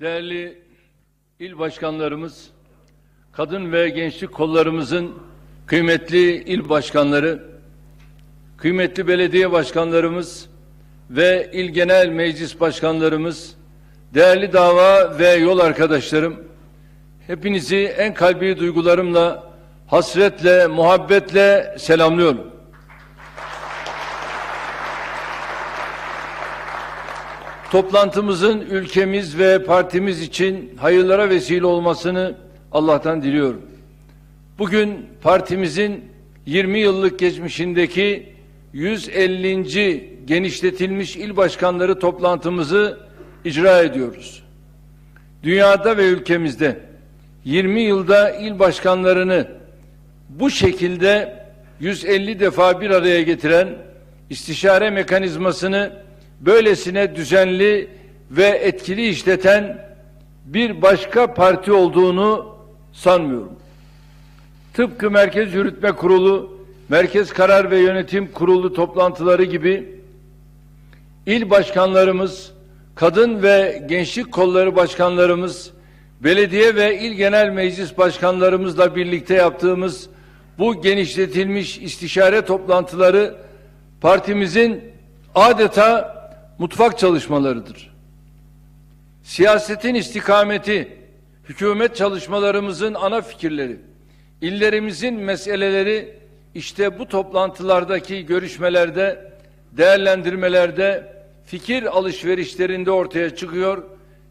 Değerli il başkanlarımız, kadın ve gençlik kollarımızın kıymetli il başkanları, kıymetli belediye başkanlarımız ve il genel meclis başkanlarımız, değerli dava ve yol arkadaşlarım, hepinizi en kalbi duygularımla, hasretle, muhabbetle selamlıyorum. Toplantımızın ülkemiz ve partimiz için hayırlara vesile olmasını Allah'tan diliyorum. Bugün partimizin 20 yıllık geçmişindeki 150. genişletilmiş il başkanları toplantımızı icra ediyoruz. Dünyada ve ülkemizde 20 yılda il başkanlarını bu şekilde 150 defa bir araya getiren istişare mekanizmasını böylesine düzenli ve etkili işleten bir başka parti olduğunu sanmıyorum. Tıpkı Merkez Yürütme Kurulu, Merkez Karar ve Yönetim Kurulu toplantıları gibi il başkanlarımız, kadın ve gençlik kolları başkanlarımız, belediye ve il genel meclis başkanlarımızla birlikte yaptığımız bu genişletilmiş istişare toplantıları partimizin adeta mutfak çalışmalarıdır. Siyasetin istikameti, hükümet çalışmalarımızın ana fikirleri, illerimizin meseleleri işte bu toplantılardaki görüşmelerde, değerlendirmelerde, fikir alışverişlerinde ortaya çıkıyor,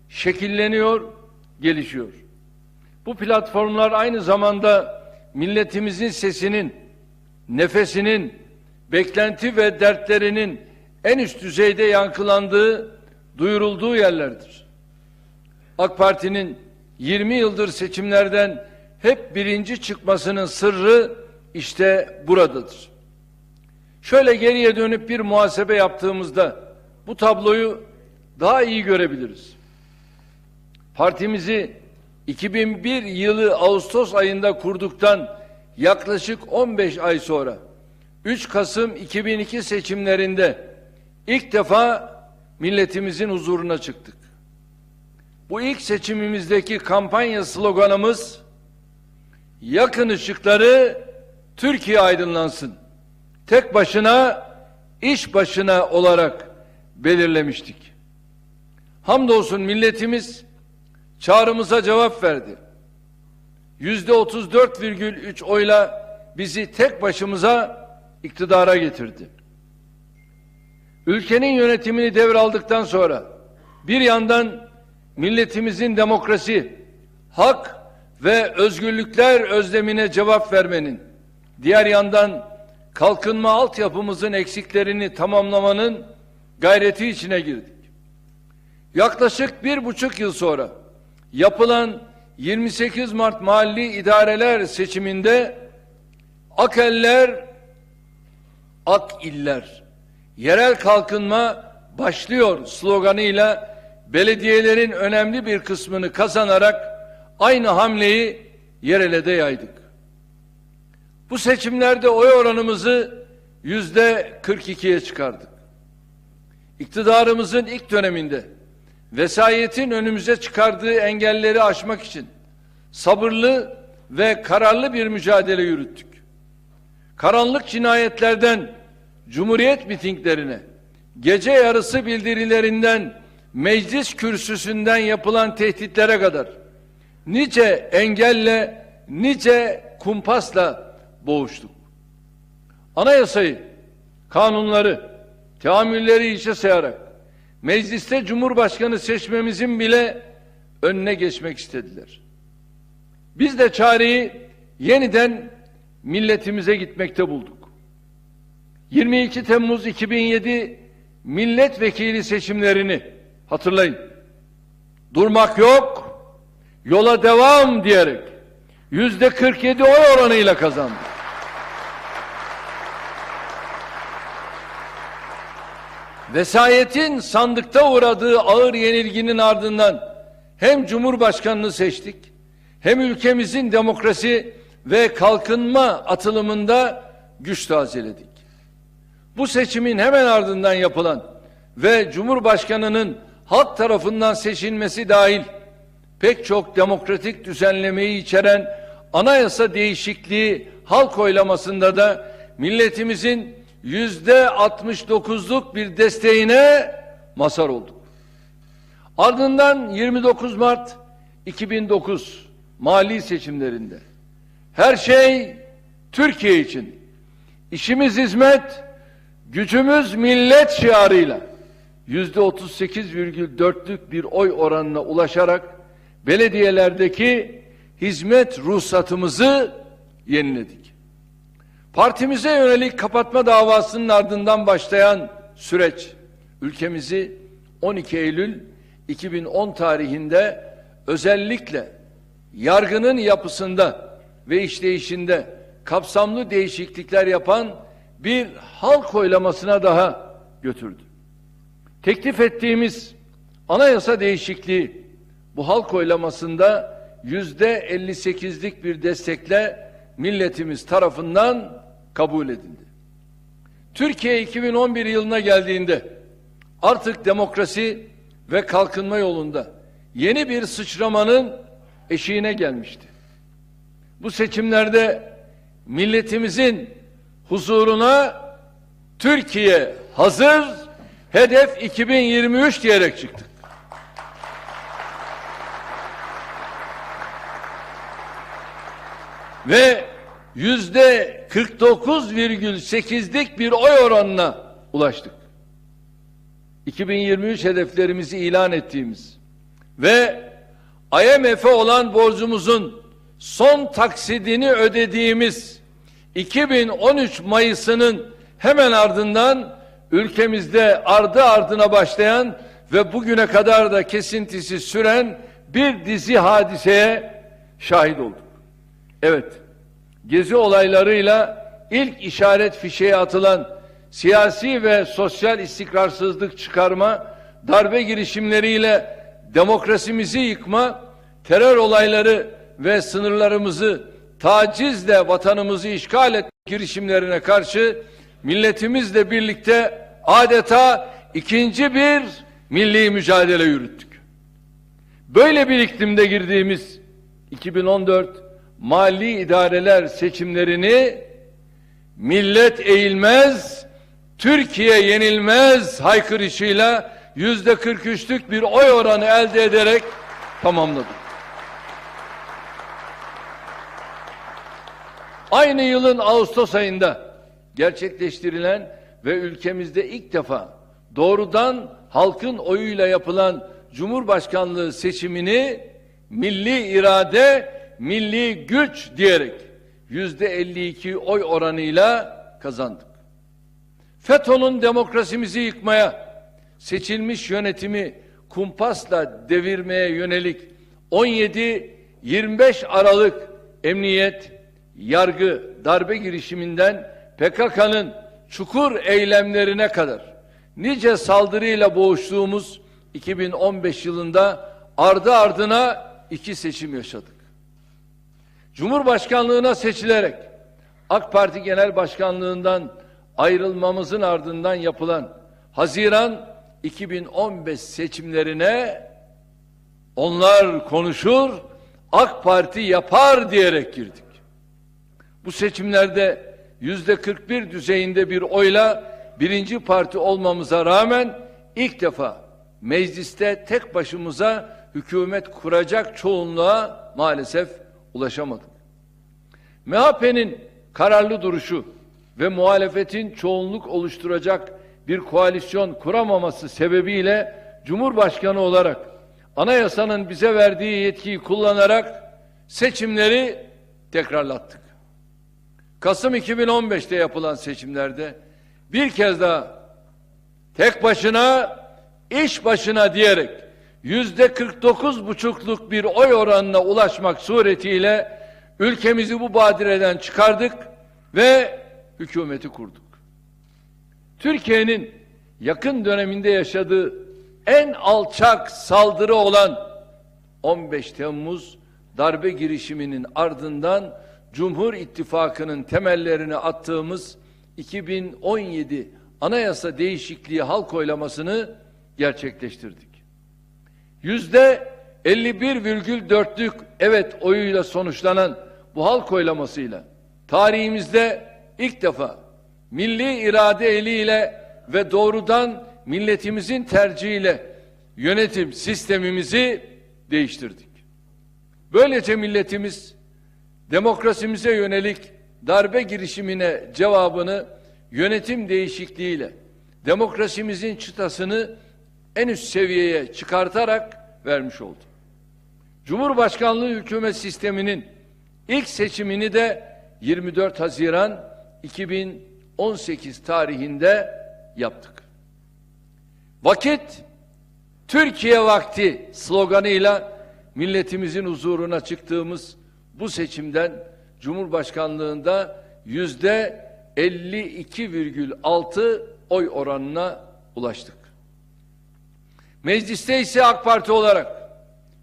şekilleniyor, gelişiyor. Bu platformlar aynı zamanda milletimizin sesinin, nefesinin, beklenti ve dertlerinin en üst düzeyde yankılandığı, duyurulduğu yerlerdir. AK Parti'nin 20 yıldır seçimlerden hep birinci çıkmasının sırrı işte buradadır. Şöyle geriye dönüp bir muhasebe yaptığımızda bu tabloyu daha iyi görebiliriz. Partimizi 2001 yılı Ağustos ayında kurduktan yaklaşık 15 ay sonra 3 Kasım 2002 seçimlerinde ilk defa milletimizin huzuruna çıktık. Bu ilk seçimimizdeki kampanya sloganımız yakın ışıkları Türkiye aydınlansın. Tek başına iş başına olarak belirlemiştik. Hamdolsun milletimiz çağrımıza cevap verdi. Yüzde 34,3 oyla bizi tek başımıza iktidara getirdi. Ülkenin yönetimini devraldıktan sonra bir yandan milletimizin demokrasi, hak ve özgürlükler özlemine cevap vermenin, diğer yandan kalkınma altyapımızın eksiklerini tamamlamanın gayreti içine girdik. Yaklaşık bir buçuk yıl sonra yapılan 28 Mart Mahalli İdareler seçiminde Akeller, Ak iller, yerel kalkınma başlıyor sloganıyla belediyelerin önemli bir kısmını kazanarak aynı hamleyi yerelede yaydık. Bu seçimlerde oy oranımızı yüzde 42'ye çıkardık. İktidarımızın ilk döneminde vesayetin önümüze çıkardığı engelleri aşmak için sabırlı ve kararlı bir mücadele yürüttük. Karanlık cinayetlerden Cumhuriyet mitinglerine, gece yarısı bildirilerinden meclis kürsüsünden yapılan tehditlere kadar nice engelle, nice kumpasla boğuştuk. Anayasayı, kanunları, teamülleri işe sayarak mecliste cumhurbaşkanı seçmemizin bile önüne geçmek istediler. Biz de çareyi yeniden milletimize gitmekte bulduk. 22 Temmuz 2007 milletvekili seçimlerini hatırlayın. Durmak yok, yola devam diyerek yüzde 47 oy oranıyla kazandı. Vesayetin sandıkta uğradığı ağır yenilginin ardından hem Cumhurbaşkanını seçtik, hem ülkemizin demokrasi ve kalkınma atılımında güç tazeledik. Bu seçimin hemen ardından yapılan ve Cumhurbaşkanının halk tarafından seçilmesi dahil pek çok demokratik düzenlemeyi içeren anayasa değişikliği halk oylamasında da milletimizin yüzde 69'luk bir desteğine mazhar olduk. Ardından 29 Mart 2009 mali seçimlerinde her şey Türkiye için işimiz hizmet, gücümüz millet şiarıyla yüzde 38,4'lük bir oy oranına ulaşarak belediyelerdeki hizmet ruhsatımızı yeniledik. Partimize yönelik kapatma davasının ardından başlayan süreç ülkemizi 12 Eylül 2010 tarihinde özellikle yargının yapısında ve işleyişinde kapsamlı değişiklikler yapan bir halk oylamasına daha götürdü. Teklif ettiğimiz anayasa değişikliği bu halk oylamasında yüzde 58'lik bir destekle milletimiz tarafından kabul edildi. Türkiye 2011 yılına geldiğinde artık demokrasi ve kalkınma yolunda yeni bir sıçramanın eşiğine gelmişti. Bu seçimlerde milletimizin huzuruna Türkiye hazır, hedef 2023 diyerek çıktık. Ve yüzde 49,8'lik bir oy oranına ulaştık. 2023 hedeflerimizi ilan ettiğimiz ve IMF'e olan borcumuzun son taksidini ödediğimiz 2013 Mayıs'ının hemen ardından ülkemizde ardı ardına başlayan ve bugüne kadar da kesintisi süren bir dizi hadiseye şahit olduk. Evet, gezi olaylarıyla ilk işaret fişeği atılan siyasi ve sosyal istikrarsızlık çıkarma, darbe girişimleriyle demokrasimizi yıkma, terör olayları ve sınırlarımızı tacizle vatanımızı işgal etme girişimlerine karşı milletimizle birlikte adeta ikinci bir milli mücadele yürüttük. Böyle bir iklimde girdiğimiz 2014 mali idareler seçimlerini millet eğilmez, Türkiye yenilmez haykırışıyla yüzde 43'lük bir oy oranı elde ederek tamamladık. Aynı yılın Ağustos ayında gerçekleştirilen ve ülkemizde ilk defa doğrudan halkın oyuyla yapılan Cumhurbaşkanlığı seçimini milli irade, milli güç diyerek yüzde 52 oy oranıyla kazandık. FETÖ'nün demokrasimizi yıkmaya, seçilmiş yönetimi kumpasla devirmeye yönelik 17-25 Aralık emniyet, yargı, darbe girişiminden PKK'nın çukur eylemlerine kadar nice saldırıyla boğuştuğumuz 2015 yılında ardı ardına iki seçim yaşadık. Cumhurbaşkanlığına seçilerek AK Parti Genel Başkanlığından ayrılmamızın ardından yapılan Haziran 2015 seçimlerine onlar konuşur, AK Parti yapar diyerek girdik. Bu seçimlerde yüzde 41 düzeyinde bir oyla birinci parti olmamıza rağmen ilk defa mecliste tek başımıza hükümet kuracak çoğunluğa maalesef ulaşamadık. MHP'nin kararlı duruşu ve muhalefetin çoğunluk oluşturacak bir koalisyon kuramaması sebebiyle Cumhurbaşkanı olarak anayasanın bize verdiği yetkiyi kullanarak seçimleri tekrarlattık. Kasım 2015'te yapılan seçimlerde bir kez daha tek başına iş başına diyerek yüzde 49 buçukluk bir oy oranına ulaşmak suretiyle ülkemizi bu badireden çıkardık ve hükümeti kurduk. Türkiye'nin yakın döneminde yaşadığı en alçak saldırı olan 15 Temmuz darbe girişiminin ardından Cumhur İttifakı'nın temellerini attığımız 2017 anayasa değişikliği halk oylamasını gerçekleştirdik. Yüzde 51,4'lük evet oyuyla sonuçlanan bu halk oylamasıyla tarihimizde ilk defa milli irade eliyle ve doğrudan milletimizin tercihiyle yönetim sistemimizi değiştirdik. Böylece milletimiz demokrasimize yönelik darbe girişimine cevabını yönetim değişikliğiyle demokrasimizin çıtasını en üst seviyeye çıkartarak vermiş oldu. Cumhurbaşkanlığı hükümet sisteminin ilk seçimini de 24 Haziran 2018 tarihinde yaptık. Vakit Türkiye vakti sloganıyla milletimizin huzuruna çıktığımız bu seçimden Cumhurbaşkanlığında yüzde 52,6 oy oranına ulaştık. Mecliste ise AK Parti olarak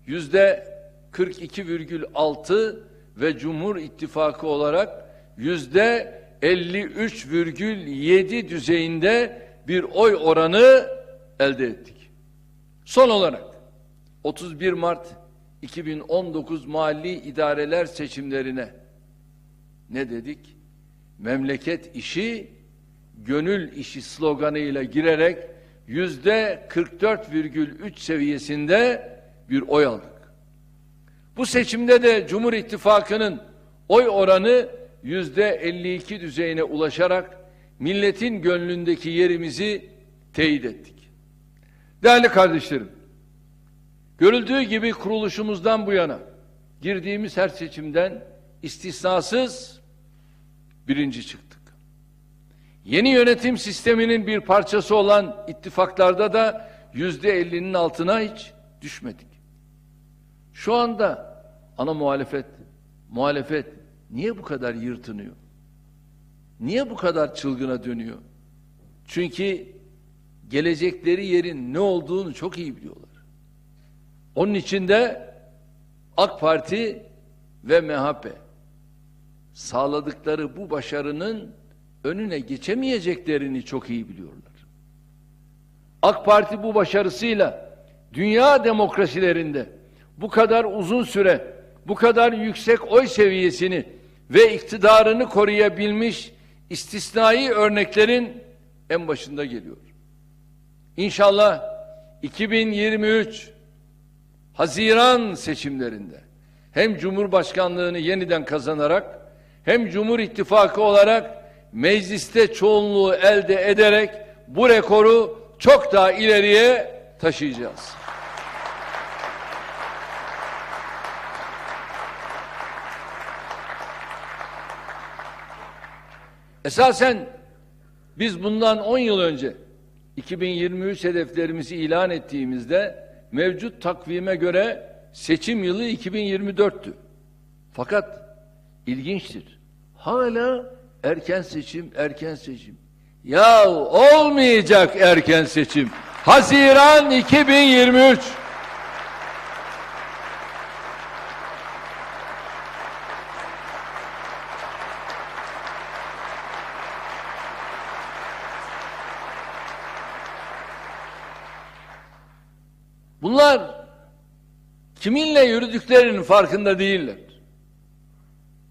yüzde 42,6 ve Cumhur İttifakı olarak yüzde 53,7 düzeyinde bir oy oranı elde ettik. Son olarak 31 Mart 2019 mahalli idareler seçimlerine ne dedik? Memleket işi gönül işi sloganıyla girerek yüzde 44,3 seviyesinde bir oy aldık. Bu seçimde de Cumhur İttifakı'nın oy oranı yüzde 52 düzeyine ulaşarak milletin gönlündeki yerimizi teyit ettik. Değerli kardeşlerim, görüldüğü gibi kuruluşumuzdan bu yana girdiğimiz her seçimden istisnasız birinci çıktık. Yeni yönetim sisteminin bir parçası olan ittifaklarda da yüzde ellinin altına hiç düşmedik. Şu anda ana muhalefet, muhalefet niye bu kadar yırtınıyor? Niye bu kadar çılgına dönüyor? Çünkü gelecekleri yerin ne olduğunu çok iyi biliyorlar. Onun içinde AK Parti ve MHP sağladıkları bu başarının önüne geçemeyeceklerini çok iyi biliyorlar. AK Parti bu başarısıyla dünya demokrasilerinde bu kadar uzun süre, bu kadar yüksek oy seviyesini ve iktidarını koruyabilmiş istisnai örneklerin en başında geliyor. İnşallah 2023 Haziran seçimlerinde hem Cumhurbaşkanlığını yeniden kazanarak hem Cumhur İttifakı olarak mecliste çoğunluğu elde ederek bu rekoru çok daha ileriye taşıyacağız. Esasen biz bundan 10 yıl önce 2023 hedeflerimizi ilan ettiğimizde mevcut takvime göre seçim yılı 2024'tü. Fakat ilginçtir. Hala erken seçim, erken seçim. Ya olmayacak erken seçim. Haziran 2023. Bunlar kiminle yürüdüklerinin farkında değiller.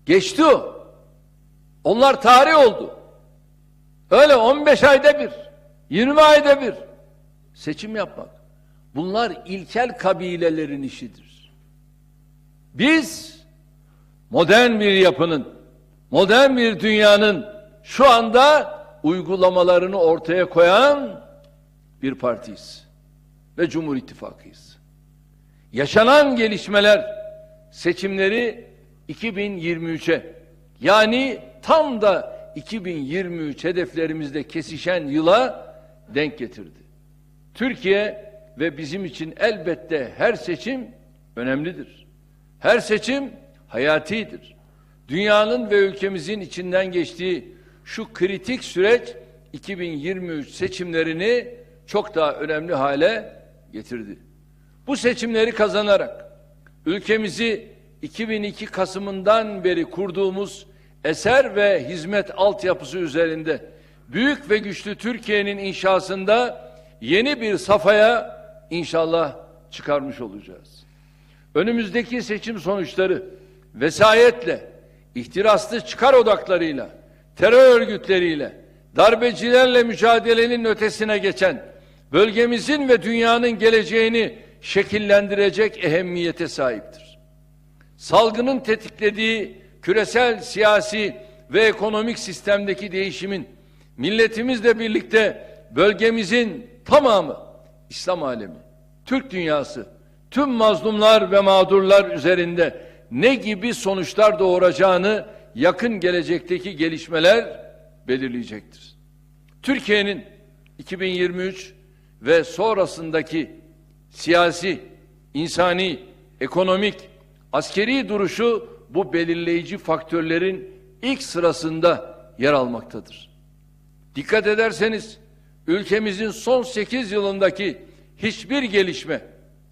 Geçti o. Onlar tarih oldu. Öyle 15 ayda bir, 20 ayda bir seçim yapmak. Bunlar ilkel kabilelerin işidir. Biz modern bir yapının, modern bir dünyanın şu anda uygulamalarını ortaya koyan bir partiyiz ve Cumhur İttifakıyız. Yaşanan gelişmeler seçimleri 2023'e yani tam da 2023 hedeflerimizde kesişen yıla denk getirdi. Türkiye ve bizim için elbette her seçim önemlidir. Her seçim hayatidir. Dünyanın ve ülkemizin içinden geçtiği şu kritik süreç 2023 seçimlerini çok daha önemli hale getirdi. Bu seçimleri kazanarak ülkemizi 2002 Kasım'ından beri kurduğumuz eser ve hizmet altyapısı üzerinde büyük ve güçlü Türkiye'nin inşasında yeni bir safhaya inşallah çıkarmış olacağız. önümüzdeki seçim sonuçları vesayetle, ihtiraslı çıkar odaklarıyla, terör örgütleriyle, darbecilerle mücadelenin ötesine geçen, bölgemizin ve dünyanın geleceğini şekillendirecek ehemmiyete sahiptir. Salgının tetiklediği küresel siyasi ve ekonomik sistemdeki değişimin milletimizle birlikte bölgemizin tamamı İslam alemi, Türk dünyası, tüm mazlumlar ve mağdurlar üzerinde ne gibi sonuçlar doğuracağını yakın gelecekteki gelişmeler belirleyecektir. Türkiye'nin 2023 ve sonrasındaki siyasi, insani, ekonomik, askeri duruşu bu belirleyici faktörlerin ilk sırasında yer almaktadır. Dikkat ederseniz ülkemizin son 8 yılındaki hiçbir gelişme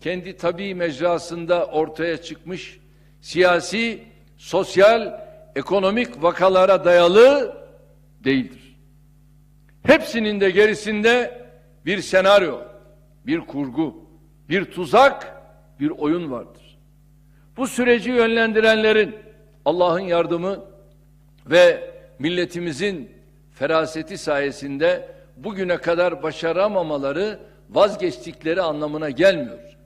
kendi tabi mecrasında ortaya çıkmış siyasi, sosyal, ekonomik vakalara dayalı değildir. Hepsinin de gerisinde bir senaryo, bir kurgu, bir tuzak, bir oyun vardır. Bu süreci yönlendirenlerin Allah'ın yardımı ve milletimizin feraseti sayesinde bugüne kadar başaramamaları vazgeçtikleri anlamına gelmiyor.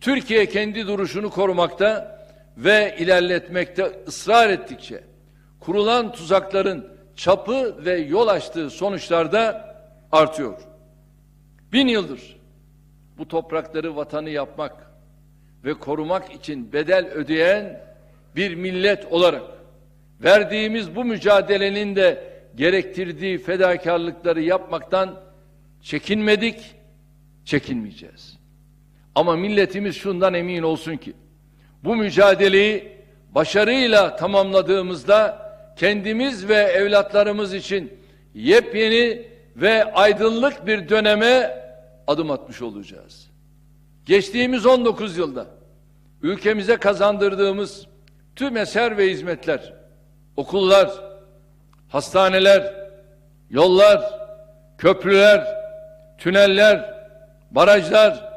Türkiye kendi duruşunu korumakta ve ilerletmekte ısrar ettikçe kurulan tuzakların çapı ve yol açtığı sonuçlarda artıyor. Bin yıldır bu toprakları vatanı yapmak ve korumak için bedel ödeyen bir millet olarak verdiğimiz bu mücadelenin de gerektirdiği fedakarlıkları yapmaktan çekinmedik, çekinmeyeceğiz. Ama milletimiz şundan emin olsun ki bu mücadeleyi başarıyla tamamladığımızda kendimiz ve evlatlarımız için yepyeni ve aydınlık bir döneme adım atmış olacağız. Geçtiğimiz 19 yılda ülkemize kazandırdığımız tüm eser ve hizmetler, okullar, hastaneler, yollar, köprüler, tüneller, barajlar,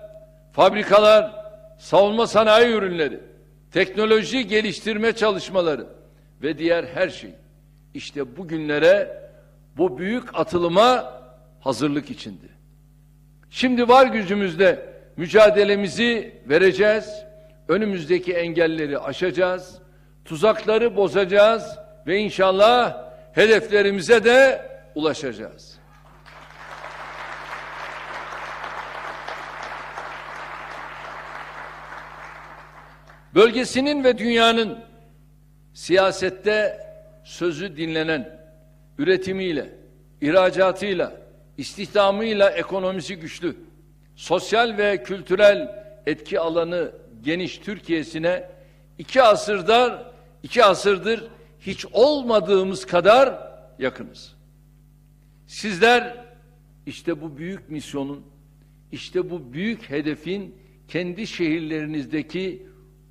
fabrikalar, savunma sanayi ürünleri, teknoloji geliştirme çalışmaları ve diğer her şey işte bugünlere bu büyük atılıma hazırlık içindi. Şimdi var gücümüzde mücadelemizi vereceğiz. Önümüzdeki engelleri aşacağız. Tuzakları bozacağız ve inşallah hedeflerimize de ulaşacağız. Bölgesinin ve dünyanın siyasette sözü dinlenen üretimiyle, ihracatıyla, istihdamıyla ekonomisi güçlü, sosyal ve kültürel etki alanı geniş Türkiye'sine iki asırdır, iki asırdır hiç olmadığımız kadar yakınız. Sizler işte bu büyük misyonun, işte bu büyük hedefin kendi şehirlerinizdeki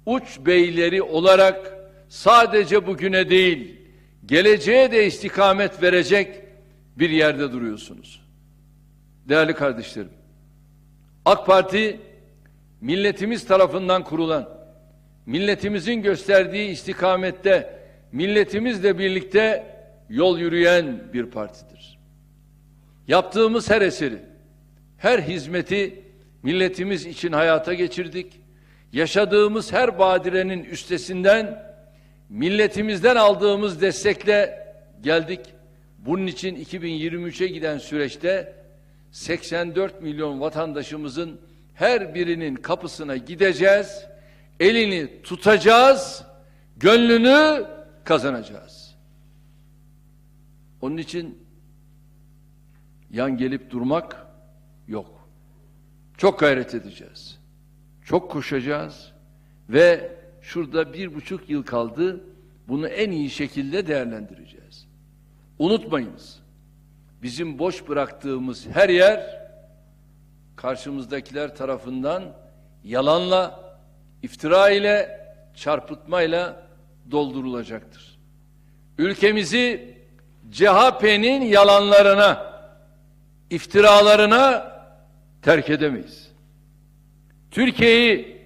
uç beyleri olarak sadece bugüne değil, geleceğe de istikamet verecek bir yerde duruyorsunuz. Değerli kardeşlerim, AK Parti milletimiz tarafından kurulan, milletimizin gösterdiği istikamette milletimizle birlikte yol yürüyen bir partidir. Yaptığımız her eseri, her hizmeti milletimiz için hayata geçirdik. Yaşadığımız her badirenin üstesinden milletimizden aldığımız destekle geldik. Bunun için 2023'e giden süreçte 84 milyon vatandaşımızın her birinin kapısına gideceğiz, elini tutacağız, gönlünü kazanacağız. Onun için yan gelip durmak yok. Çok gayret edeceğiz. Çok koşacağız ve şurada bir buçuk yıl kaldı. Bunu en iyi şekilde değerlendireceğiz. Unutmayınız. Bizim boş bıraktığımız her yer karşımızdakiler tarafından yalanla, iftira ile, çarpıtmayla doldurulacaktır. Ülkemizi CHP'nin yalanlarına, iftiralarına terk edemeyiz. Türkiye'yi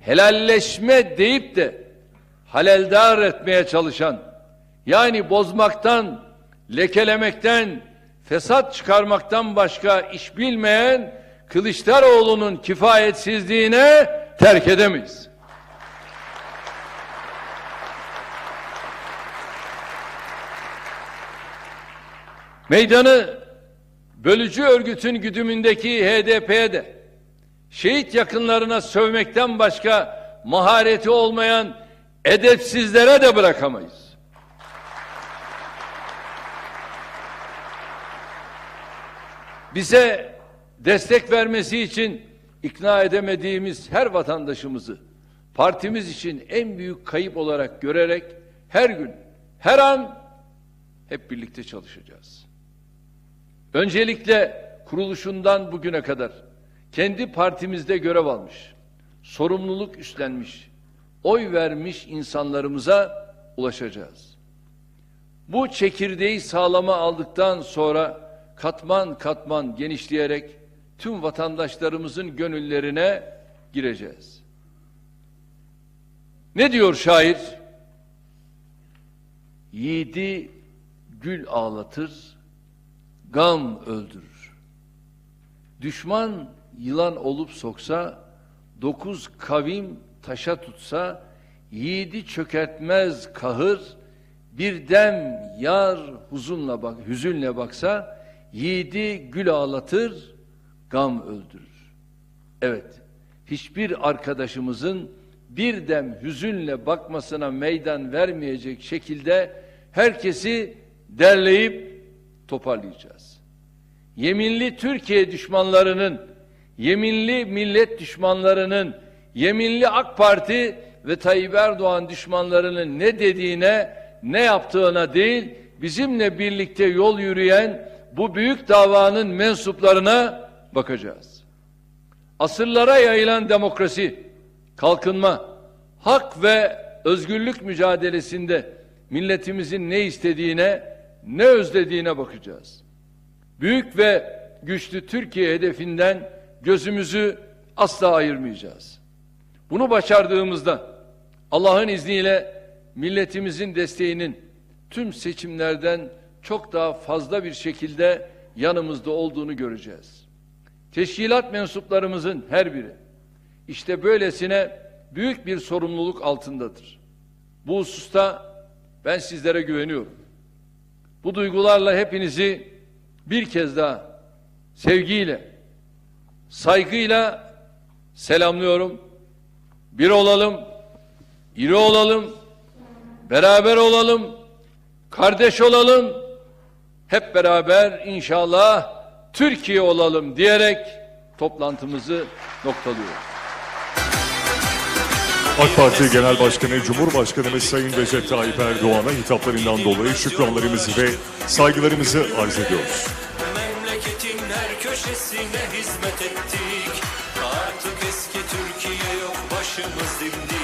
helalleşme deyip de haleldar etmeye çalışan, yani bozmaktan, lekelemekten, fesat çıkarmaktan başka iş bilmeyen Kılıçdaroğlu'nun kifayetsizliğine terk edemeyiz. Meydanı bölücü örgütün güdümündeki HDP'ye de şehit yakınlarına sövmekten başka mahareti olmayan edepsizlere de bırakamayız. Bize destek vermesi için ikna edemediğimiz her vatandaşımızı partimiz için en büyük kayıp olarak görerek her gün, her an hep birlikte çalışacağız. Öncelikle kuruluşundan bugüne kadar kendi partimizde görev almış, sorumluluk üstlenmiş, oy vermiş insanlarımıza ulaşacağız. Bu çekirdeği sağlama aldıktan sonra katman katman genişleyerek tüm vatandaşlarımızın gönüllerine gireceğiz. Ne diyor şair? Yiğidi gül ağlatır, gam öldürür. Düşman yılan olup soksa, dokuz kavim taşa tutsa, yiğidi çökertmez kahır, bir dem yar huzunla bak, hüzünle baksa, yiğidi gül ağlatır, gam öldürür. Evet, hiçbir arkadaşımızın bir dem hüzünle bakmasına meydan vermeyecek şekilde herkesi derleyip toparlayacağız. Yeminli Türkiye düşmanlarının, yeminli millet düşmanlarının, yeminli AK Parti ve Tayyip Erdoğan düşmanlarının ne dediğine, ne yaptığına değil, bizimle birlikte yol yürüyen bu büyük davanın mensuplarına bakacağız. Asırlara yayılan demokrasi, kalkınma, hak ve özgürlük mücadelesinde milletimizin ne istediğine, ne özlediğine bakacağız. Büyük ve güçlü Türkiye hedefinden gözümüzü asla ayırmayacağız. Bunu başardığımızda Allah'ın izniyle milletimizin desteğinin tüm seçimlerden çok daha fazla bir şekilde yanımızda olduğunu göreceğiz. Teşkilat mensuplarımızın her biri işte böylesine büyük bir sorumluluk altındadır. Bu hususta ben sizlere güveniyorum. Bu duygularla hepinizi bir kez daha sevgiyle, saygıyla selamlıyorum. Bir olalım, iri olalım, beraber olalım, kardeş olalım, hep beraber inşallah Türkiye olalım diyerek toplantımızı noktalıyoruz. AK Parti Genel Başkanı Cumhurbaşkanımız Sayın Recep Tayyip Erdoğan'a hitaplarından dolayı şükranlarımızı ve saygılarımızı arz ediyoruz. Memleketin her köşesine hizmet ettik Artık eski Türkiye yok başımız dimdik